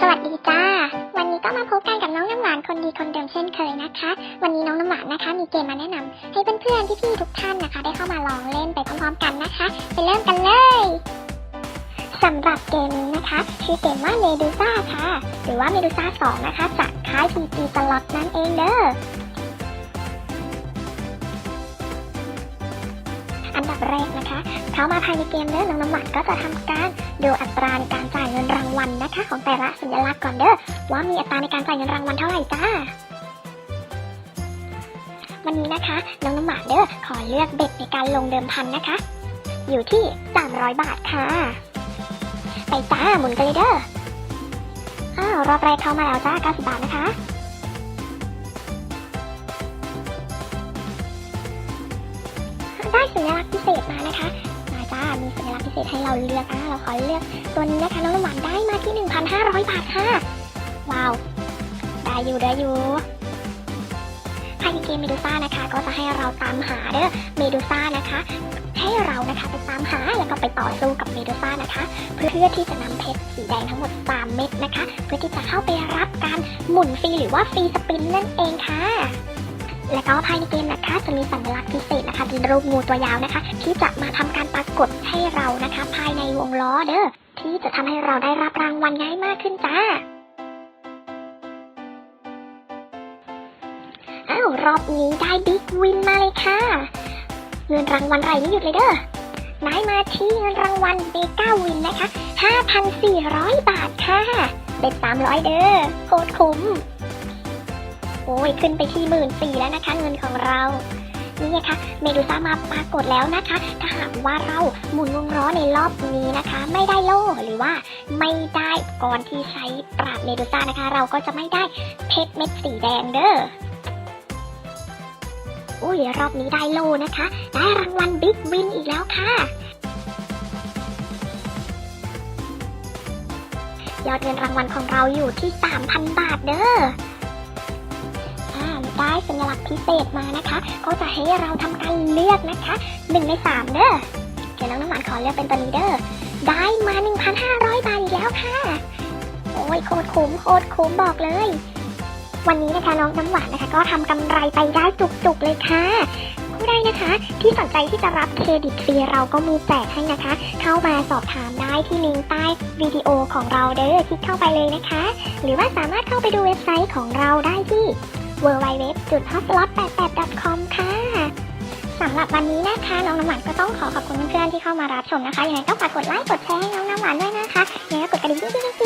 สวัสดีจ้า วันนี้ก็มาพบกันกับน้องน้ำหวานคนดีคนเดิมเช่นเคยนะคะ วันนี้น้องน้ำหวานนะคะ มีเกมมาแนะนำให้เพื่อนๆพี่ๆทุกท่านนะคะ ได้เข้ามาลองเล่นไปพร้อมๆกันนะคะ ไปเริ่มกันเลยสำหรับเกมนี้นะคะ ชื่อเกมว่าเมดูซ่าค่ะ หรือว่าเมดูซ่า2นะคะจากค่าย PG สล็อตนั่นเองเด้อ อันดับแรกนะคะ เข้ามาภายในเกมเด้อน้องน้ำหวานก็จะทำการดูอัตราในการจ่ายเงินรางวัลนะคะ ของแต่ละสัญลักษณ์ก่อนเด้อว่ามีอัตราในการจ่ายเงินรางวัลเท่าไหร่จ้าวันนี้นะคะน้องน้ำหวานเด้อขอเลือกเบ็ดในการลงเดิมพันนะคะ อยู่ที่ 300 บาทค่ะ ไปจ้าหมุนกันเลยเด้ออ้าวรอบแรกเข้ามาแล้วจ้า90บาทนะคะ ได้สัญลักษณ์พิเศษมานะคะ มาจ้า มีสัญลักษณ์พิเศษให้เราเลือกอะเราขอเลือกตัวนี้นะคะน้องน้ำหวานได้มาที่ 1,500 บาทค่ะ ว้าว ได้อยู่ได้อยู่ภายในเกมเมดูซ่านะคะ ก็จะให้เราตามหาเด้อเมดูซ่านะคะ ให้เรานะคะไปตามหาแล้วก็ไปต่อสู้กับเมดูซ่านะคะ เพื่อที่จะนำเพชรสีแดงทั้งหมด 3 เม็ดนะคะ เพื่อที่จะเข้าไปรับการหมุนฟรีหรือว่าฟรีสปินนั่นเองค่ะ และก็ภายในเกมนะคะจะมีสัญลักษณ์พิเศษนะคะเป็นรูปงูตัวยาวนะคะ ที่จะมาทำการปรากฏให้เรานะคะ ภายในวงล้อเด้อที่จะทำให้เราได้รับรางวัลง่ายมากขึ้นจ้าอ้าวรอบนี้ได้บิ๊กวินมาเลยค่ะ เงินรางวัลไรไม่หยุดเลยเด้อได้มาที่เงินรางวัลเบก้าวินนะคะ 5,400 บาทค่ะ เป็น300 เด้อโคตรคุ้ม โอ้ยขึ้นไปที่หมื่นสี่แล้วนะคะ เงินของเรานี่ไงคะเมดูซ่ามาปรากฏแล้วนะคะ ถ้าหากว่าเราหมุนวงล้อในรอบนี้นะคะ ไม่ได้โล่หรือว่าไม่ได้ก่อนที่ใช้ปราบเมดูซ่านะคะ เราก็จะไม่ได้เพชรเม็ดสีแดงเด้ออุ้ยรอบนี้ได้โล่นะคะ ได้รางวัลบิ๊กวินอีกแล้วค่ะยอดเงินรางวัลของเราอยู่ที่ 3,000 บาทเด้อ พิเศษมานะคะ ก็จะให้เราทำการเลือกนะคะหนึ่งในสามเด้อเดี๋ยวน้องน้ำหวานขอเลือกเป็นตัวนี้เด้อได้มา 1,500 บาทอีกแล้วค่ะ โอ้ยโคตรคุ้มโคตรคุ้มบอกเลย วันนี้นะคะน้องน้ำหวานนะคะ ก็ทำกำไรไปได้จุกๆเลยค่ะผู้ใดนะคะที่สนใจที่จะรับเครดิตฟรีเราก็มีแจกให้นะคะ เข้ามาสอบถามได้ที่ลิงก์ใต้วิดีโอของเราเด้อคลิกเข้าไปเลยนะคะ หรือว่าสามารถเข้าไปดูเว็บไซต์ของเราได้ที่ www.hotlot88.com ค่ะสำหรับวันนี้นะคะ น้องน้ำหวานก็ต้องขอขอบคุณเพื่อนๆที่เข้ามารับชมนะคะยังไงก็ฝากกดไลค์กดแชร์ให้น้องน้ำหวานด้วยนะคะยังไงก็กดกระดิ่งติ๊งติ๊งติ๊ง